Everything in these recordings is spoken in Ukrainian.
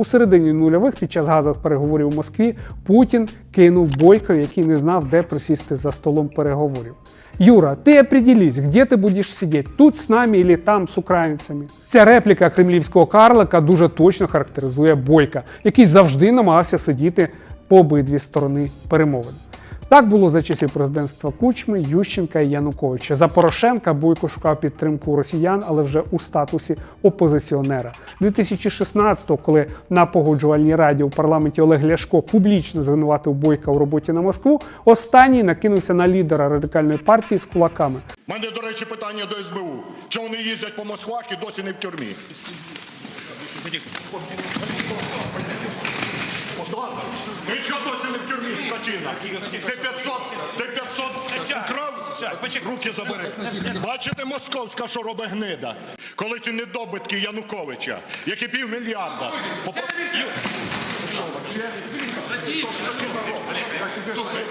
У середині нульових під час газових переговорів у Москві Путін кинув Бойко, який не знав, де присісти за столом переговорів. Юра, ти определись, где ти будеш сидіти, тут з нами или там з українцями. Ця репліка кремлівського карлика дуже точно характеризує Бойка, який завжди намагався сидіти по обидві сторони перемовин. Так було за часів президентства Кучми, Ющенка і Януковича. За Порошенка Бойко шукав підтримку росіян, але вже у статусі опозиціонера. 2016-го, коли на погоджувальній раді у парламенті Олег Ляшко публічно звинуватив Бойка у роботі на Москву, останній накинувся на лідера радикальної партії з кулаками. У мене, до речі, питання до СБУ. Чому вони їздять по Москвах і досі не в тюрмі? Ви чого тюрмі, скотина? Ти 500, ти 500 украв? Руки забери. Бачите, московська, що робить гнида? Коли ці недобитки Януковича, які півмільярда. Що, вообще? Що скотина робить? Слухай,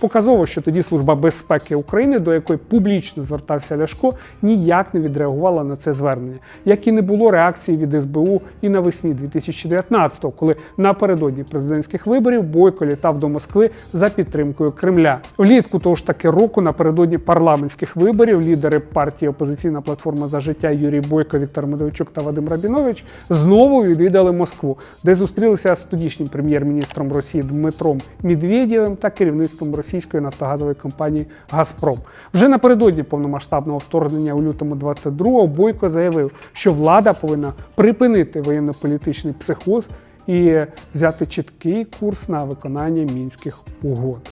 Показово, що тоді Служба безпеки України, до якої публічно звертався Ляшко, ніяк не відреагувала на це звернення, як і не було реакції від СБУ і навесні 2019-го, коли напередодні президентських виборів Бойко літав до Москви за підтримкою Кремля. Влітку того ж таки року, напередодні парламентських виборів, лідери партії Опозиційна платформа за життя Юрій Бойко, Віктор Медведчук та Вадим Рабінович знову відвідали Москву, де зустрілися з тодішнім прем'єр-міністром Росії Дмитром Медведєвим та керівництвом російської нафтогазової компанії Газпром. Вже напередодні повномасштабного вторгнення у лютому 22-го Бойко заявив, що влада повинна припинити воєнно-політичний психоз і взяти чіткий курс на виконання мінських угод.